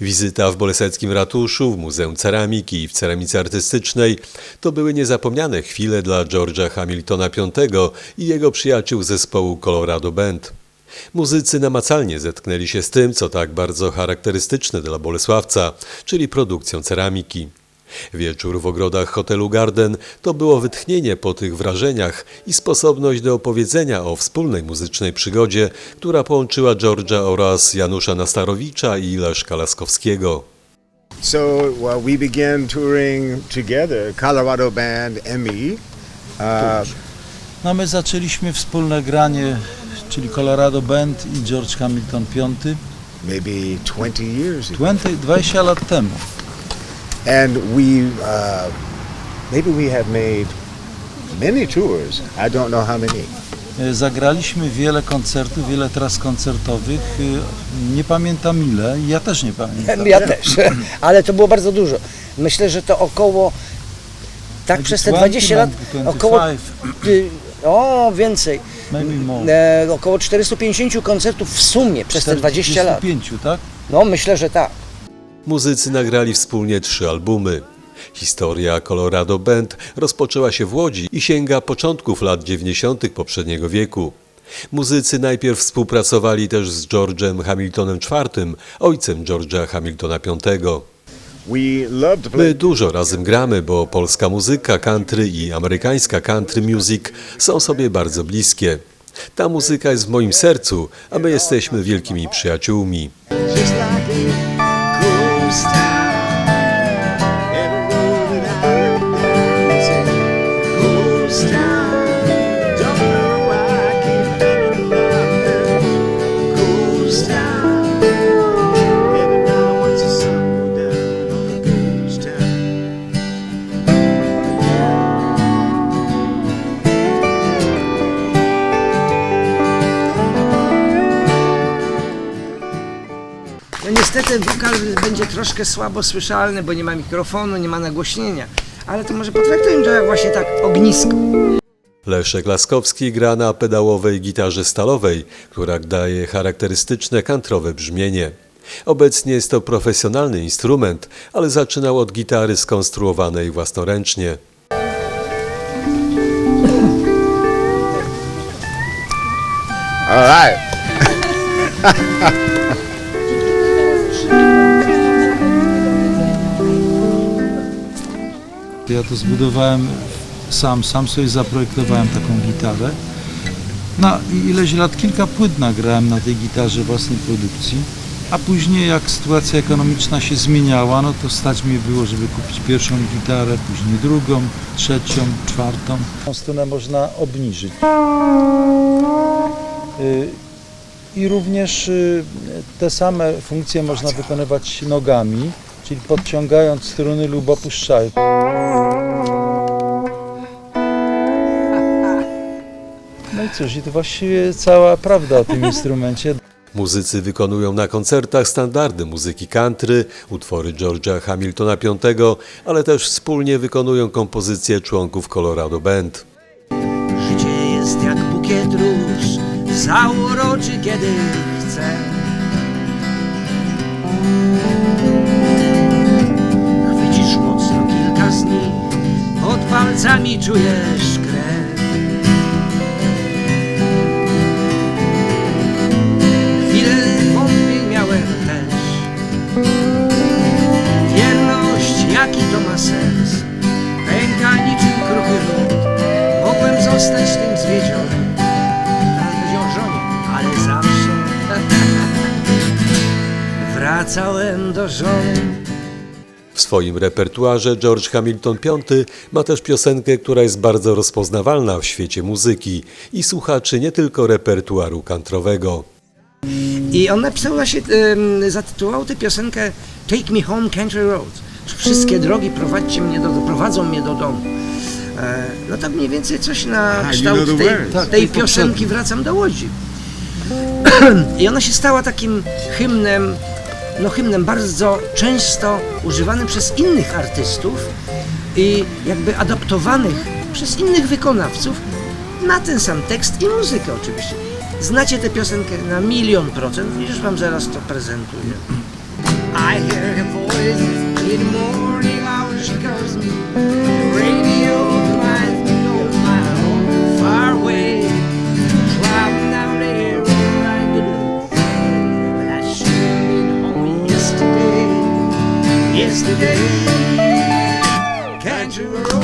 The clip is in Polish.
Wizyta w Boleseckim Ratuszu, w Muzeum Ceramiki i w Ceramice Artystycznej to były niezapomniane chwile dla George'a Hamiltona V i jego przyjaciół zespołu Colorado Band. Muzycy namacalnie zetknęli się z tym, co tak bardzo charakterystyczne dla Bolesławca, czyli produkcją ceramiki. Wieczór w ogrodach hotelu Garden to było wytchnienie po tych wrażeniach i sposobność do opowiedzenia o wspólnej muzycznej przygodzie, która połączyła George'a oraz Janusza Nastarowicza i Leszka Laskowskiego. So well, we began touring together, Colorado Band, ME. Uh, No my zaczęliśmy wspólne granie, czyli Colorado Band i George Hamilton V, maybe 20 years ago. 20, 20 lat temu. And we, uh, maybe we have made many tours. I don't know how many. E, Zagraliśmy wiele koncertów, wiele tras koncertowych. e, Nie pamiętam ile, ja też nie pamiętam. Ja też, ale to było bardzo dużo. Myślę, że to około, tak przez te 20 lat, 20, około, 25, o więcej, maybe more. e, około 450 koncertów w sumie przez te 20 lat. 45, tak? No myślę, że tak. Muzycy nagrali wspólnie trzy albumy. Historia Colorado Band rozpoczęła się w Łodzi i sięga początków lat 90. poprzedniego wieku. Muzycy najpierw współpracowali też z George'em Hamiltonem IV, ojcem George'a Hamiltona V. My dużo razem gramy, bo polska muzyka country i amerykańska country music są sobie bardzo bliskie. Ta muzyka jest w moim sercu, a my jesteśmy wielkimi przyjaciółmi. first. Niestety wokal będzie troszkę słabo słyszalny, bo nie ma mikrofonu, nie ma nagłośnienia. Ale to może potraktujmy to jak właśnie tak ognisko. Leszek Laskowski gra na pedałowej gitarze stalowej, która daje charakterystyczne kantrowe brzmienie. Obecnie jest to profesjonalny instrument, ale zaczynał od gitary skonstruowanej własnoręcznie. All right. Ja to zbudowałem sam, sam sobie zaprojektowałem taką gitarę. No i ileś lat, kilka płyt nagrałem na tej gitarze własnej produkcji, a później jak sytuacja ekonomiczna się zmieniała, no to stać mnie było, żeby kupić pierwszą gitarę, później drugą, trzecią, czwartą. Tą stronę można obniżyć. Y, I również y, te same funkcje można wykonywać nogami, czyli podciągając struny lub opuszczając. No i cóż, i to właściwie cała prawda o tym instrumencie. Muzycy wykonują na koncertach standardy muzyki country, utwory George'a Hamiltona V, ale też wspólnie wykonują kompozycje członków Colorado Band. Życie jest jak bukiet róż, zauroczy kiedy chce. Palcami czujesz krew. Chwilę wątpień miałem też. Wierność, jaki to ma sens, pęka niczym kruchy lód. Mogłem zostać tym zwiedzionym, teraz będzie ale zawsze wracałem do żony. W swoim repertuarze George Hamilton V ma też piosenkę, która jest bardzo rozpoznawalna w świecie muzyki i słuchaczy nie tylko repertuaru kantrowego. I on napisał właśnie, em, zatytułował tę piosenkę Take Me Home Country Roads. Wszystkie drogi prowadźcie mnie do, prowadzą mnie do domu. E, no tak mniej więcej coś na Aha, you kształt tej. Tak, tej tej piosenki. Wracam do Łodzi. I ona się stała takim hymnem, no hymnem bardzo często używanym przez innych artystów i jakby adaptowanych przez innych wykonawców na ten sam tekst i muzykę oczywiście. Znacie tę piosenkę na milion procent, już wam zaraz to prezentuję. I hear her voice in is the day. Can't you